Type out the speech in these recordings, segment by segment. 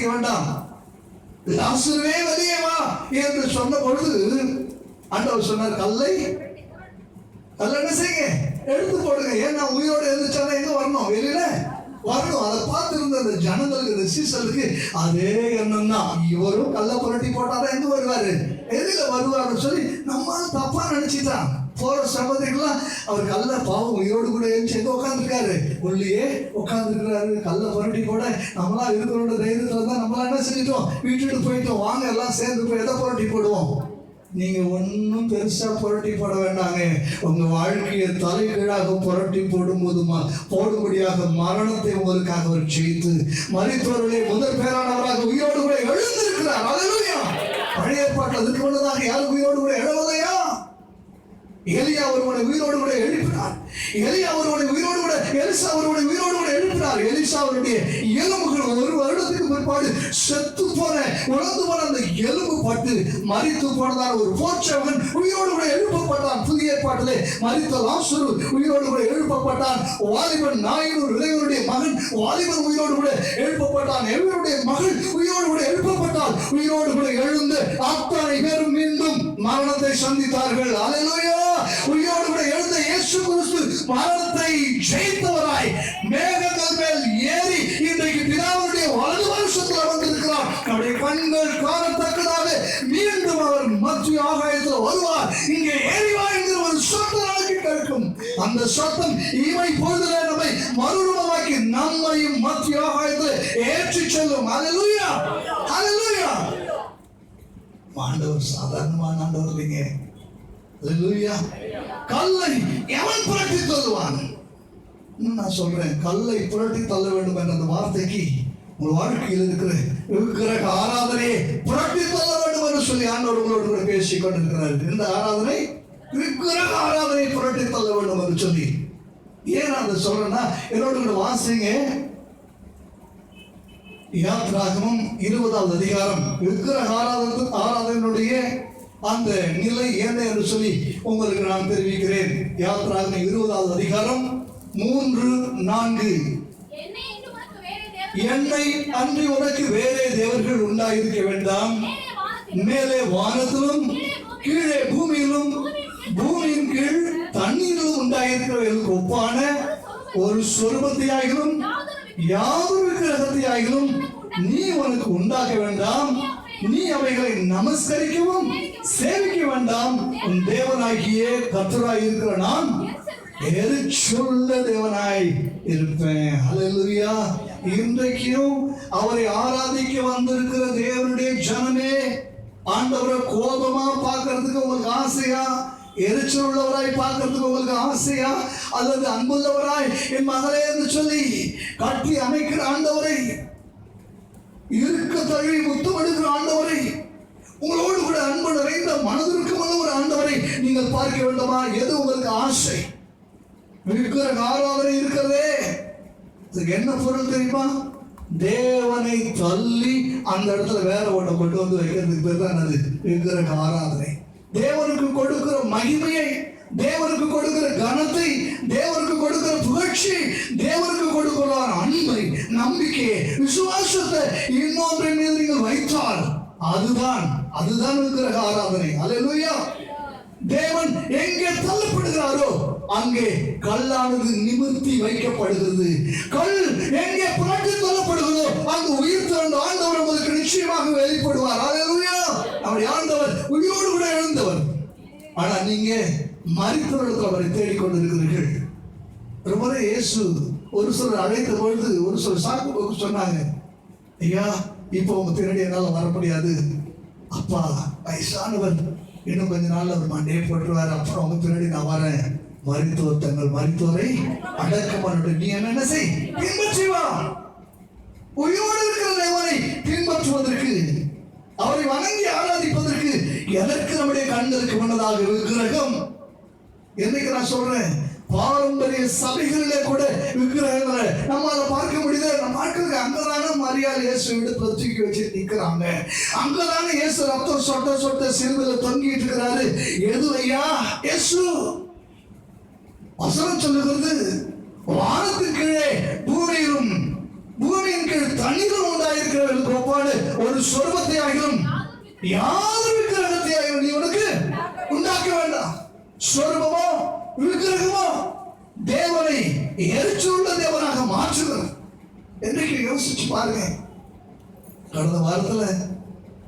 வாசிக்க வேண்டாம். லாசுருவே வெளியே வா என்று சொன்ன பொழுது ஆண்டவர் சொன்னார் கல்லை கல்ல என்ன செய்யுங்க? எடுத்து போடுங்க. ஏன்னா உயிரோடு இருந்துச்சானா எங்க வரணும்? வெளியில வரணும். அதை பார்த்துருந்த அந்த ஜனங்களுக்கு இந்த சீசலுக்கு அதே எண்ணம் தான் இவரும் கல்லை புரட்டி போட்டாதான் எங்க வருவாரு? எதில வருவாருன்னு சொல்லி நம்ம தப்பா நினைச்சிட்டான். போற சகோதரிகளாம் அவர் கல்ல பாவம் உயிரோடு கூட எழுந்து எங்க உட்காந்துருக்காரு உள்ளேயே உட்காந்துருக்கிறாரு கல்ல புரட்டி போட நம்மளா இருக்கிறோட தைரியத்துல தான் நம்மளா என்ன செஞ்சிட்டோம்? வீட்டுக்கு போயிட்டோம். வாங்க எல்லாம் சேர்ந்து போய் எதை புரட்டி போடுவோம்? நீங்க ஒன்றும் பெருசா புரட்டி போட வேண்டாங்க உங்க வாழ்க்கையை தலைகீழாக புரட்டி போடும் போதுமா போடும்படியாக மரணத்தை உங்களுக்காக அவர் செய்து மரித்தவர்களே முதல் பேரானவராக உயிரோடு கூட எழுந்திருக்கிறார். பழைய பாட்டு அதுக்கு முன்னதாக யாரும் உயிரோடு கூட எழுவதையா? எலியா ஒருவனை உயிரோடு கூட எழுப்பினார். எலியா ஒருவனை உயிரோடு கூட எலிசா ஒருவனை உயிரோடு கூட எழுப்பினார். எலிசா அவருடைய எலும்புகள் ஒரு வருடத்துக்கு பிற்பாடு செத்து போன உழந்து போன அந்த எலும்பு பட்டு மறித்து போனதான ஒரு போற்றவன் உயிரோடு கூட எழுப்பப்பட்டான். புதிய ஏற்பாட்டிலே மறித்த லாசுரு உயிரோடு கூட எழுப்பப்பட்டான். வாலிபன் நாயினூர் இளைஞருடைய மகன் வாலிபன் உயிரோடு கூட எழுப்பப்பட்டான். எவருடைய மகள் உயிரோடு கூட எழுப்பப்பட்டால் உயிரோடு கூட எழுந்து அத்தனை பேரும் மீண்டும் மரணத்தை சந்தித்தார்கள். அலையிலோயா! உயிரோடு கூட எழுந்த இயேசு கிறிஸ்து மரணத்தை ஜெயித்தவராய் மேகங்கள் மேல் ஏறி இன்றைக்கு பிதாவுடைய வலது வருஷத்துல வந்திருக்கிறார் நம்முடைய கண்கள் காணத்தக்கதாக மீண்டும் அவர் மத்திய ஆகாயத்தில் வருவார். இங்கே ஏறிவா என்கிற ஒரு சொத்து நாளைக்கு கேட்கும். அந்த சத்தம் இமை பொழுதுல நம்மை மறுரூபமாக்கி நம்மையும் மத்திய ஆகாயத்தில் ஏற்றி செல்லும். அலலுயா அலலுயா ஆண்டவர் சாதாரணமான ஆண்டவர் இல்லைங்க. கல்லை எவன் புரட்டி தள்ளுவான்? நான் சொல்றேன். கல்லை புரட்டி தள்ள வேண்டும் என்ற அந்த வார்த்தைக்கு உங்கள் வாழ்க்கையில் இருக்கிற இருக்கிற ஆராதனையை புரட்டி தள்ள வேண்டும் என்று சொல்லி ஆண்டவர் உங்களோடு கூட பேசி கொண்டிருக்கிறார். இந்த ஆராதனை இருக்கிற ஆராதனை புரட்டி தள்ள வேண்டும் என்று சொல்லி. ஏன் அதை சொல்றேன்னா என்னோட கூட வாசிங்க. யாத்ராகமும் இருபதாவது அதிகாரம். இருக்கிற ஆராதனை ஆராதனையுடைய அந்த நிலை என்ன என்று சொல்லி உங்களுக்கு நான் தெரிவிக்கிறேன். யாத்ராகமம் இருபதாவது அதிகாரம் மூன்று நான்கு. என்னை அன்றி உனக்கு வேறே தேவர்கள் உண்டாயிருக்க வேண்டாம். மேலே மேலே வானத்தில் வானத்திலும் கீழே பூமியிலும் பூமியின் கீழ் தண்ணீரிலும் உண்டாயிருக்கிறவர்களுக்கு ஒப்பான ஒரு சொருபத்தையாகிலும் யாதொரு விக்கிரகத்தையாகிலும் நீ உனக்கு உண்டாக்க வேண்டாம். நீ அவைகளை நமஸ்கரிக்கவும் சேவிக்க வேண்டாம். உன் தேவனாகிய கத்தராய் இருக்கிற நான் எரிச்சுள்ள தேவனாய் இருப்பேன். ஹalleluya இன்றைக்கும் அவரை ஆராதிக்க வந்திருக்கிற தேவனுடைய ஜனமே ஆண்டவரை கோபமா பார்க்கறதுக்கு உங்களுக்கு ஆசையா? எரிச்சல் உள்ளவராய் பார்க்கறதுக்கு உங்களுக்கு ஆசையா? அல்லது அன்புள்ளவராய் என் மகளே என்று சொல்லி கட்டி அமைக்கிற ஆண்டவரை தழுவி எடுக்கிற ஆண்டவரை உங்களோடு கூட அன்பு நிறைந்த மனதிற்குமான ஒரு ஆண்டவரை நீங்கள் பார்க்க வேண்டுமா? எது உங்களுக்கு ஆசை? இருக்கிற ஆராதனை இருக்கிறதே இதுக்கு என்ன பொருள் தெரியுமா? தேவனை தள்ளி அந்த இடத்துல வேற ஒன்றை கொண்டு வந்து வைக்கிறதுக்கு பேர் தான் என்னது? இருக்கிற ஆராதனை. தேவனுக்கு கொடுக்கிற மகிமையை தேவனுக்கு கொடுக்கிற கனத்தை தேவனுக்கு கொடுக்கிற புகழ்ச்சி தேவனுக்கு கொடுக்கிற அன்பை நம்பிக்கையை விசுவாசத்தை இன்னொன்றை மீது நீங்கள் வைத்தால் அதுதான் அதுதான் இருக்கிற ஆராதனை. அலையா தேவன் எங்கே தள்ளப்படுகிறாரோ அங்கே கல்லானது நிமிர்த்தி வைக்கப்படுகிறது. கல் எங்கே புரட்டி தள்ளப்படுகிறதோ அங்கு உயிர் திறந்த ஆண்டவர் உங்களுக்கு நிச்சயமாக வெளிப்படுவார். அலையா அவர் ஆண்டவர் உயிரோடு கூட எழுந்தவர். ஆனா நீங்க மறித்தவர்கள் அவரை தேடிக்கொண்டிருக்கிறீர்கள். ஒரு முறை இயேசு ஒரு சிலர் அழைத்த பொழுது ஒரு சிலர் சாக்கு போக்கு சொன்னாங்க. ஐயா இப்போ உங்க பின்னாடி என்னால் வர முடியாது. அப்பா வயசானவர். இன்னும் கொஞ்ச நாள் அவர் மண்டையை போட்டுருவார். அப்புறம் உங்க பின்னாடி நான் வரேன். மருத்துவர் தங்கள் மருத்துவரை அடக்கம் நீ என்ன செய்? பின்பற்றிவா. உயிரோடு இருக்கிற தேவனை பின்பற்றுவதற்கு அவரை வணங்கி ஆராதிப்பதற்கு எதற்கு நம்முடைய கண்களுக்கு முன்னதாக விக்கிரகம் என்னைக்கு நான் சொல்றேன்? பாரம்பரிய சபைகளிலே கூட விக்கிரகங்களை நம்மளால பார்க்க முடியுது. நம்ம பார்க்கறதுக்கு அங்கதானே மரியாதை இயேசு இடுப்புல தூக்கி வச்சு நிக்கிறாங்க. அங்கதானே இயேசு ரத்தம் சொட்ட சொட்ட சிறுவில தொங்கிட்டு இருக்கிறாரு. எது ஐயா இயேசு. வசனம் சொல்லுகிறது வானத்துக்கு கீழே பூமியிலும் பூமியின் கீழ் தண்ணீரும் உண்டாயிருக்கிறவர்களுக்கு ஒப்பான ஒரு சொர்வத்தை ஆகிலும் யாரும் விக்கிரகத்தை ஆகிலும் நீ உனக்கு உண்டாக்க வேண்டாம். சொர்பமோ விக்கிரகமோ தேவனை எரிச்சுள்ள தேவனாக மாற்றுகிறது என்றைக்கு யோசிச்சு பாருங்க. கடந்த வாரத்துல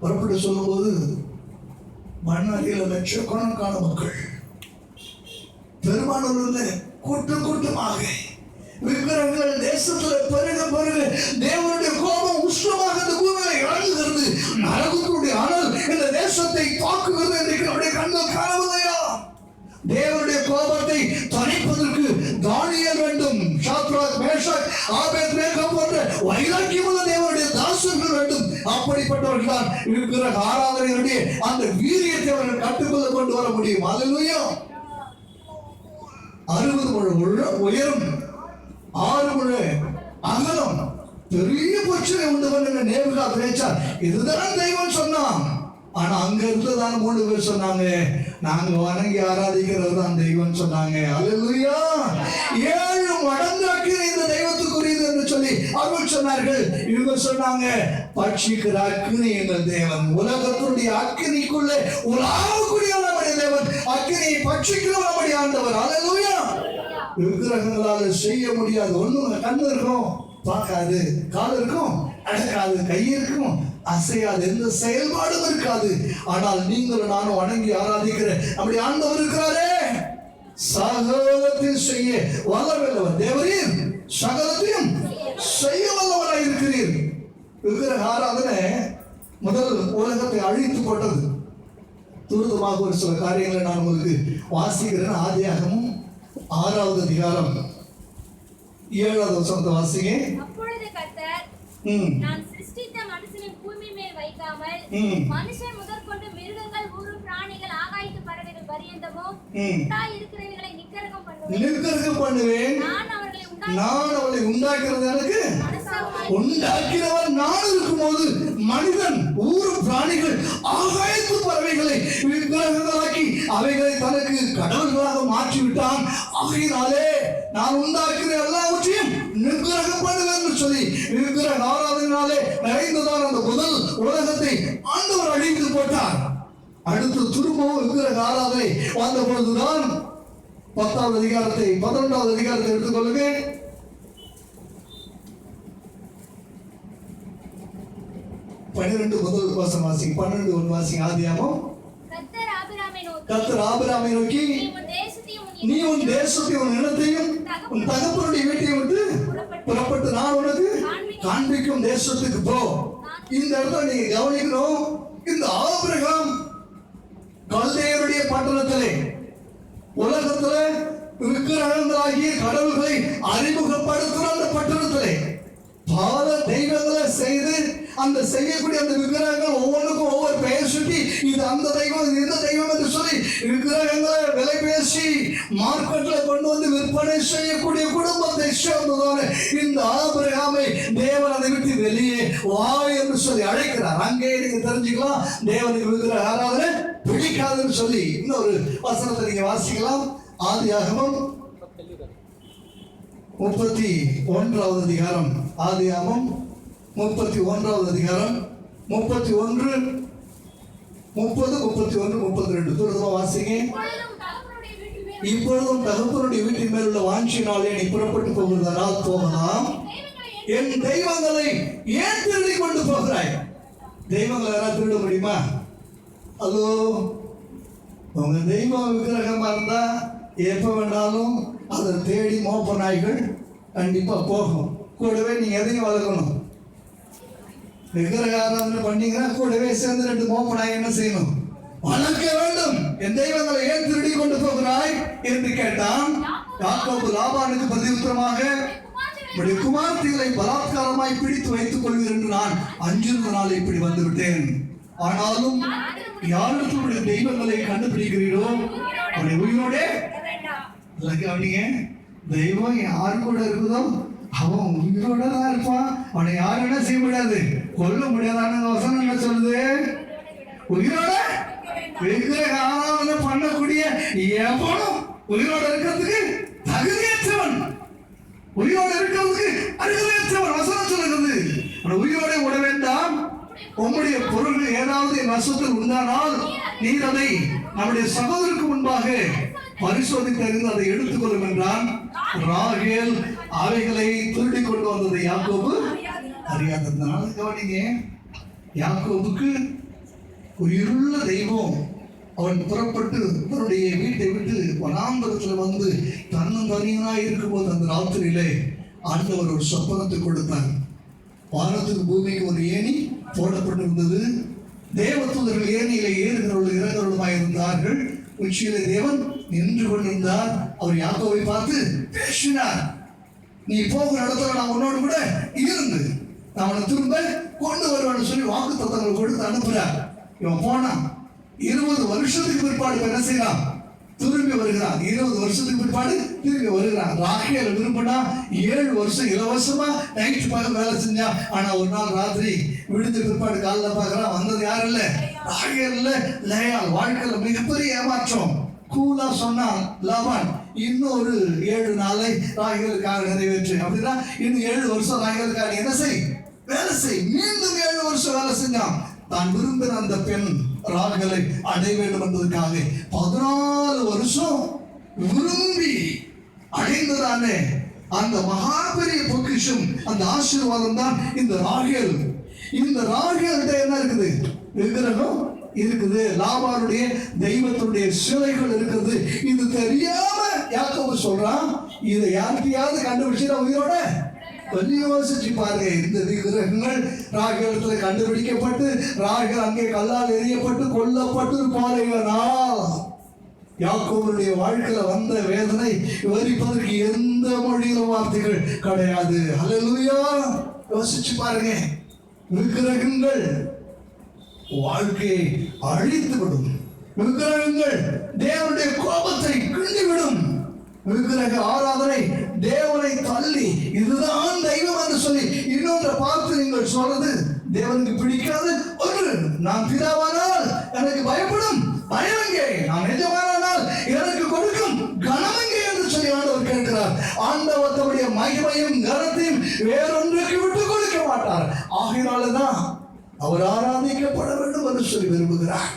புறப்பட்டு சொல்லும்போது மண்ணடியில் லட்சக்கணக்கான மக்கள் பெருமானூர்ல கூட்டம் கூட்டமாக விக்கிரகங்கள் தேசத்துல பெருக பெருக தேவனுடைய கோபம் உஷ்ணமாக இந்த பூமியில இறங்குகிறது. நரகத்தினுடைய அனல் இந்த தேசத்தை தாக்குகிறது தேவனுடைய கோபத்தை தணிப்பதற்கு தானியல் வேண்டும் ஷாத்ராக் மேஷாக் ஆபேத் மேகம் போன்ற வைராக்கியமுள்ள தேவனுடைய தாசர்கள் வேண்டும். அப்படிப்பட்டவர்கள் தான் இருக்கிற ஆராதனையுடைய அந்த வீரியத்தை அவர்கள் கட்டுக்குள்ள கொண்டு வர முடியும். அதுலயும் அறுபது முழ உள்ள- உயரம் ஆறு முழு அகலம் பெரிய பிரச்சனை உண்டு பண்ண நேபுகா பேச்சார் இதுதான் தெய்வம் சொன்னான் ஆனா அங்க இருந்ததான மூணு பேர் சொன்னாங்க நாங்க வணங்கி ஆராதிக்கிறது தான் தெய்வம் சொன்னாங்க. அல்லேலூயா ஏழு மடங்காக்கு இந்த தெய்வத்துக்குரியது என்று சொல்லி அவர்கள் சொன்னார்கள். இவங்க சொன்னாங்க பட்சிக்கிற அக்னி எங்கள் தேவன். உலகத்தினுடைய அக்னிக்குள்ளே உலாவக்கூடிய நம்முடைய தேவன். அக்னியை பட்சிக்கிற நம்முடைய ஆண்டவர். அல்லேலூயா விக்கிரகங்களால செய்ய முடியாது. ஒண்ணு கண்ணு இருக்கும். பார்க்காது. கால் இருக்கும். அடக்காது கை இருக்கும் அசையாது எந்த செயல்பாடும் இருக்காது. ஆனால் நீங்களும் நானும் வணங்கி ஆராதிக்கிற அப்படி ஆண்டவர் இருக்கிறாரே. சகலத்தையும் செய்ய வல்லவல்லவர். தேவரீர் சகலத்தையும் செய்ய வல்லவராய் இருக்கிறீர். விக்கிரக ஆராதனை முதல் உலகத்தை அழித்து போட்டது துரிதமாக ஒரு சில காரியங்களை நான் உங்களுக்கு வாசிக்கிறேன். ஆதியாகமும் ஆறாவது அதிகாரம். ஏழாவது வசனத்தை வாசிங்க. நான் சிருஷ்டித்த மனுஷனை பூமி மேல் வைக்காமல் ம். மனுஷன் முதற்கொண்டு மிருகங்கள் ஊரு பிராணிகள் ஆகாயத்து பறவைகள் பரியந்தமும் ம். உண்டாய் இருக்கிறவைகளை நிக்கரகம் பண்ணுவேன். நான் அவர்களை உண்டாய் நான் அவளை உண்டாக்குறது எனக்கு? மனசாவாய் உண்டாக்கிறவன் நான் இருக்கும்போது மனிதன் ஊர் பிராணிகள் ஆகாயத்து பறவைகளை விக்கிரகங்களாக்கி அவைகளை தனக்கு கடவுள்களாக மாற்றி விட்டான் ஆகையினாலே நான் உண்டாக்குற எல்லாவற்றையும் நிர்கிரகம் பண்ணுவேன் சொல்லி விக்கிரக ஆராதனாலே நிறைந்ததான அந்த முதல் உலகத்தை ஆண்டவர் அழித்து போட்டார். அடுத்து திரும்பவும் விக்கிரக ஆராதனை வந்த பொழுதுதான் பத்தாவது அதிகாரத்தை பதினொன்றாவது அதிகாரத்தை எடுத்துக்கொள்ளுங்க. பன்னிரெண்டு முதல் வாசம் வாசிங்க. பன்னெண்டு ஒன்று வாசிங்க. ஆதியாமம் கர்த்தர் ஆபிராமை நோக்கி நீ உன் தேசத்தையும் உன் இனத்தையும் உன் தகப்பனுடைய வீட்டையும் விட்டு புறப்பட்டு காண்பிக்கும் தேசத்துக்கு போ. இந்த இடத்துல நீங்க கவனிக்கணும். இந்த ஆபிரகாம் கல்தேயருடைய பட்டணத்திலே உலகத்துல விக்கிரகங்களாகிய கடவுள்களை அறிமுகப்படுத்துற அந்த பட்டணத்திலே பல தெய்வங்களை செய்து அந்த செய்யக்கூடிய அந்த விக்கிரகங்கள் ஒவ்வொன்றுக்கும் ஒவ்வொரு பெயர் சுட்டி இது அந்த தெய்வம் இது இந்த தெய்வம் என்று சொல்லி விக்கிரகங்களை பேசி மார்க்கெட்ல கொண்டு வந்து விற்பனை செய்யக்கூடிய குடும்பத்தை சேர்ந்ததோடு இந்த ஆபிரகாமை தேவன் அதை விட்டு வெளியே வா என்று சொல்லி அழைக்கிறார். அங்கே நீங்க தெரிஞ்சுக்கலாம். தேவனுக்கு விழுகிற ஆராதனை பிடிக்காதுன்னு சொல்லி இன்னொரு வசனத்தை நீங்க வாசிக்கலாம். ஆதியாகமம் முப்பத்தி ஒன்றாவது அதிகாரம். ஆதியாகமம் முப்பத்தி ஒன்றாவது அதிகாரம். முப்பத்தி ஒன்று முப்பது முப்பத்தி ஒன்று முப்பத்தி ரெண்டு. துரிதமா வாசிங்க. இப்பொழுதும் தகப்பனுடைய வீட்டின் மேல் உள்ள வாஞ்சினாலே நீ புறப்பட்டு போகிறதனால் போகலாம் என் தெய்வங்களை ஏன் திருடி கொண்டு போகிறாய்? தெய்வங்களை யாராவது திருட முடியுமா? ஹலோ உங்க தெய்வம் விக்கிரகமா இருந்தா எப்ப வேணாலும் அதை தேடி மோப்ப நாய்கள் கண்டிப்பா போகும். கூடவே நீங்கள் எதையும் வளர்க்கணும். விக்கிரக ஆராதனை பண்ணீங்கன்னா கூடவே சேர்ந்து ரெண்டு மோப்ப நாய் என்ன செய்யணும்? வளர்க்க வேண்டும். என் தெய்வங்களை ஏன் திருடி கொண்டு போகிறாய்? என்று கேட்டான். யாக்கோபு லாபானுக்கு பிரதியுத்தரமாக உடைய குமார்த்திகளை பலாத்காரமாய் பிடித்து வைத்துக் கொள்வீர் என்று நான் அஞ்சிருந்த நாள் இப்படி வந்துவிட்டேன். ஆனாலும் யாருக்கு உடைய தெய்வங்களை கண்டுபிடிக்கிறீரோ உடைய உயிரோடே இல்லை கவனிங்க தெய்வம் யார் கூட இருக்குதோ அவன் உயிரோட தான் இருப்பான். அவனை யாரும் என்ன செய்ய முடியாது? கொல்ல முடியாதான வசனம் என்ன சொல்லுது. உயிரோட? விக்கிரக ஆராதனை பண்ணக்கூடிய எவனும் உயிரோட இருக்கிறதுக்கு தகுதியற்றவன். உயிரோடு இருக்கிறதுக்கு அருகதையற்றவன் வசனம் சொல்லுகிறது. ஆனா உயிரோட விட வேண்டாம். உம்முடைய பொருள் ஏதாவது என் வசத்தில் உண்டானால் நீர் அதை நம்முடைய சகோதரருக்கு முன்பாக பரிசோதித்து அதை எடுத்துக்கொள்ளும் என்றான் ராகேல். அவைகளை திருடி கொண்டு வந்ததை யாக்கோபு? அறியாததுனால கவனிங்க. யாக்கோபுக்கு உயிருள்ள தெய்வம் அவன் புறப்பட்டு தன்னுடைய வீட்டை விட்டு வனாந்தரத்தில் வந்து தன்னும் தனியனாய் இருக்கும்போது அந்த ராத்திரியிலே ஆண்டவர் ஒரு சொப்பனத்தை கொடுத்தார். வானத்துக்கு பூமிக்கு ஒரு ஏணி போடப்பட்டிருந்தது. தேவதூதர்கள் ஏணியிலே ஏறுகிறவர்கள் இறங்குறவர்களுமாய் இருந்தார்கள். உச்சியிலே தேவன் நின்று கொண்டிருந்தார். அவர் யாக்கோவை பார்த்து பேசினார். நீ போகிற இடத்துல நான் உன்னோடு கூட இருந்து நான் அவனை திரும்ப கொண்டு வருவேன்னு சொல்லி வாக்கு தத்தங்கள் கொடுத்து அனுப்புறார் இவன் போனான். இருபது வருஷத்துக்கு பிற்பாடு என்ன செய்யலாம்? திரும்பி வருகிறான் இருபது வருஷத்துக்கு பிற்பாடு திரும்பி வருகிறான் ராக்கேல விரும்பினா ஏழு வருஷம் இலவசமா நைட் பகல் வேலை செஞ்சான் ஆனா ஒரு நாள் ராத்திரி விடுத்த பிற்பாடு காலைல பார்க்கறான் வந்தது யாரும் இல்ல? ராகேல் இல்ல. லேயால் வாழ்க்கையில மிகப்பெரிய ஏமாற்றம். கூலா சொன்னான் லவன். இன்னொரு ஏழு நாளை ராகிகளுக்காக நிறைவேற்று. அப்படின்னா இன்னும் ஏழு வருஷம் ராகிகளுக்காக என்ன செய்? வேலை செய். மீண்டும் ஏழு வருஷம் வேலை செஞ்சான். தான் விரும்பின அந்த பெண் ராகலை அடைய வேண்டும் என்பதற்காக பதினாலு வருஷம் விரும்பி அடைந்ததானே அந்த மகாபெரிய பொக்கிஷம் அந்த ஆசீர்வாதம் தான் இந்த ராகேல். இந்த ராகேல்கிட்ட என்ன இருக்குது? விக்கிரகம் இருக்குது. லாபாருடைய தெய்வத்துடைய சிலைகள் இருக்குது. இது தெரியாம யாக்கோபு சொல்றான் இதை யார்கிட்டயாவது கண்டுபிடிச்சா உயிரோட? கொஞ்சம் யோசிச்சு பாருங்க இந்த விக்கிரகங்கள் ராகேலத்துல கண்டுபிடிக்கப்பட்டு ராக அங்கே கல்லால் எரியப்பட்டு கொல்லப்பட்டு பாருங்களா யாக்கோவருடைய வாழ்க்கையில வந்த வேதனை விவரிப்பதற்கு எந்த மொழியிலும் வார்த்தைகள் கிடையாது. அலலுயா யோசிச்சு பாருங்க. விக்கிரகங்கள் வாழ்க்கையை அழித்துவிடும். விக்கிரகங்கள் தேவனுடைய கோபத்தை கிண்டிவிடும். விக்கிரக ஆராதனை தேவனை தள்ளி இதுதான் தெய்வம் என்று சொல்லி இன்னொன்றை பார்த்து நீங்கள் சொல்றது தேவனுக்கு பிடிக்காது. ஒன்று நான் பிதாவானால் எனக்கு பயப்படும். பயமங்கே நான் நிஜமானால் எனக்கு கொடுக்கும் கனமங்கே என்று சொல்லி ஆண்டவர் கேட்கிறார். ஆண்டவர் தம்முடைய மகிமையும் கனத்தையும் வேறொன்றுக்கு விட்டு கொடுக்க மாட்டார். ஆகையினாலதான் அவர் ஆராதிக்கப்பட வேண்டும் என்று சொல்லி விரும்புகிறார்.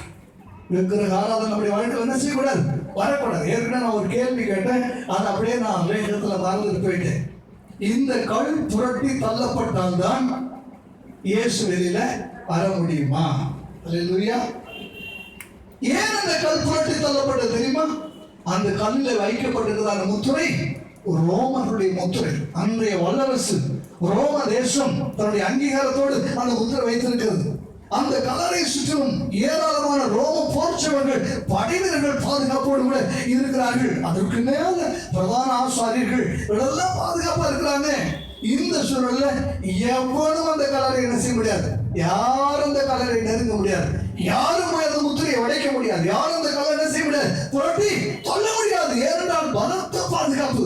விக்கிரக ஆராதனை அப்படி வாழ்க்கையில் என்ன செய்யக்கூடாது? வரக்கூடாது. ஏற்கனவே நான் ஒரு கேள்வி கேட்டேன். அது அப்படியே நான் வேகத்தில் மறந்துட்டு போயிட்டேன். இந்த கல் புரட்டி தள்ளப்பட்டால்தான் இயேசு வெளியில வர முடியுமா? அல்லா ஏன் அந்த கல் புரட்டி தள்ளப்பட்டது தெரியுமா? அந்த கல்லில் வைக்கப்பட்டிருக்கிற முத்துரை ஒரு ரோமனுடைய முத்துரை அன்றைய வல்லரசு ரோம தேசம் தன்னுடைய அங்கீகாரத்தோடு அந்த முத்திரை வைத்திருக்கிறது. அந்த கலரை சுற்றிலும் ஏராளமான ரோம போர்ச்சவர்கள் படைவீரர்கள் பாதுகாப்போடு கூட இருக்கிறார்கள். அதற்கு மேல பிரதான ஆசாரியர்கள் இதெல்லாம் பாதுகாப்பா இருக்கிறாங்க. இந்த சூழல்ல எவனும் அந்த கலரை என்ன செய்ய முடியாது. யாரும் அந்த கலரை நெருங்க முடியாது. யாரும் போய் அந்த முத்திரையை உடைக்க முடியாது. யாரும் அந்த கலரை என்ன செய்ய முடியாது. புரட்டி சொல்ல முடியாது. ஏனென்றால் பலத்த பாதுகாப்பு.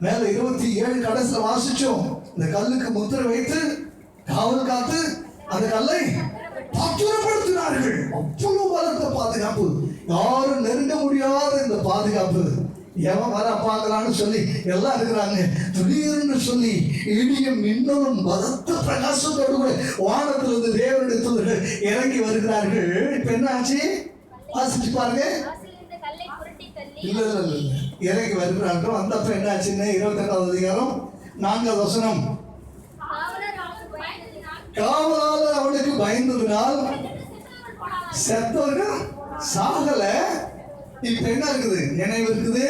மேல இருபத்தி ஏழு கடைசியில் வாசிச்சோம். இந்த கல்லுக்கு முத்திரை வைத்து காவல் காத்து அந்த கல்லை பாதுகாப்பு யாரும் நெருங்க முடியாத இந்த பாதுகாப்பு. எவன் வர பார்க்கலான்னு சொல்லி எல்லாம் இருக்கிறாங்க. திடீர்னு சொல்லி இடியும் மின்னலும் பலத்த பிரகாசத்தோடு கூட வானத்திலிருந்து தேவனுடைய தூதர்கள் இறங்கி வருகிறார்கள். இப்ப என்ன ஆச்சு வாசிச்சு பாருங்க. இல்ல இல்ல இல்ல இறங்கி வருகிறார்கள். வந்தப்ப என்ன ஆச்சுன்னு இருபத்தெட்டாவது அதிகாரம் நான்காவது வசனம். காவலாளர் அவனுக்கு பயந்ததினால் செத்தவர்கள் சாகல இப்ப என்ன இருக்குது? நினைவு இருக்குது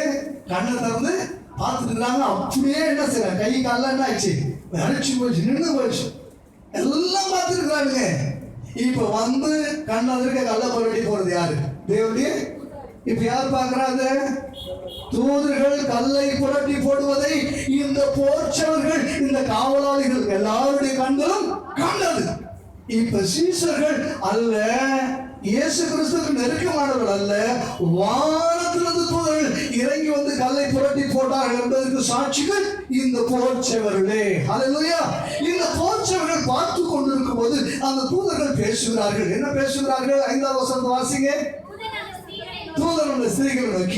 கண்ணை திறந்து பார்த்துட்டு இருக்காங்க. அப்படியே என்ன செய்யறாங்க கை காலில் என்ன ஆயிடுச்சு? அழைச்சி போச்சு நின்று போச்சு எல்லாம் பார்த்துட்டு இப்ப வந்து கண்ணை இருக்க கல்ல போராடி போறது யாரு? தேவடி இப்ப யார் பாக்குறாங்க தூதர்கள் கல்லை புரட்டி போடுவதை இந்த போர்ச்சவர்கள் இந்த காவலாளிகள் எல்லாருடைய கண்களும் கண்டது. இப்ப சீசர்கள் அல்ல. இயேசு கிறிஸ்துவுக்கு நெருக்கமானவர்கள் அல்ல வானத்திலிருந்து தூதர்கள் இறங்கி வந்து கல்லை புரட்டி போட்டார்கள் என்பதற்கு சாட்சிகள் இந்த போர்ச்சவர்களே. ஹalleluya இந்த போர்ச்சவர்கள் பார்த்து கொண்டிருக்கும் போது அந்த தூதர்கள் பேசுகிறார்கள். என்ன பேசுகிறார்கள்? ஐந்தாவது வசனத்தை வாசிங்க. தூதன் அந்த ஸ்திரீகளை நோக்கி, தூதர் அந்த ஸ்திரீகளை நோக்கி.